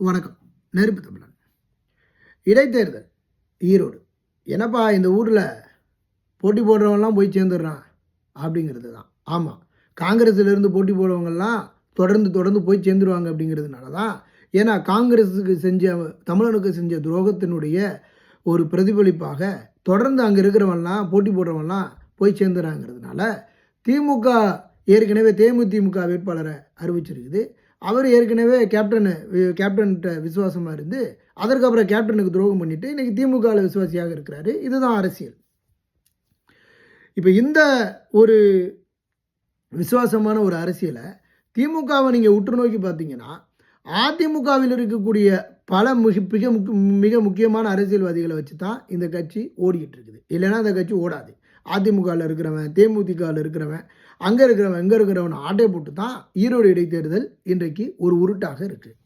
வணக்கம். நெருப்பு தமிழன். இடைத்தேர்தல் ஈரோடு. என்னப்பா இந்த ஊரில் போட்டி போடுறவங்கலாம் போய் சேர்ந்துடுறான்? அப்படிங்கிறது தான் ஆமாம் காங்கிரஸிலிருந்து போட்டி போடுறவங்கெல்லாம் தொடர்ந்து தொடர்ந்து போய் சேர்ந்துருவாங்க அப்படிங்கிறதுனால தான் ஏன்னா காங்கிரஸுக்கு செஞ்ச தமிழனுக்கு செஞ்ச துரோகத்தினுடைய ஒரு பிரதிபலிப்பாக தொடர்ந்து அங்கே இருக்கிறவன்லாம் போட்டி போடுறவன்லாம் போய் சேர்ந்துறாங்கிறதுனால திமுக ஏற்கனவே தேமுதிமுக வேட்பாளரை அறிவிச்சிருக்குது. அவர் ஏற்கனவே கேப்டன் கேப்டன்கிட்ட விசுவாசமாக இருந்து அதற்கப்புறம் கேப்டனுக்கு துரோகம் பண்ணிட்டு இன்றைக்கி திமுகவில் விசுவாசியாக இருக்கிறாரு. இதுதான் அரசியல். இப்போ இந்த ஒரு விசுவாசமான ஒரு அரசியலை திமுகவை நீங்கள் உற்று நோக்கி பார்த்தீங்கன்னா அதிமுகவில் இருக்கக்கூடிய பல மிக மிக முக்கிய மிக முக்கியமான அரசியல்வாதிகளை வச்சு தான் இந்த கட்சி ஓடிக்கிட்டு இருக்குது. இல்லைன்னா அந்த கட்சி ஓடாது. அதிமுகவில் இருக்கிறவன் தேமுதிகவில் இருக்கிறவன் அங்கே இருக்கிறவன் எங்கே இருக்கிறவன் ஆட்டை போட்டு தான் ஈரோடு இடைத்தேர்தல் இன்றைக்கு ஒரு உருட்டாக இருக்குது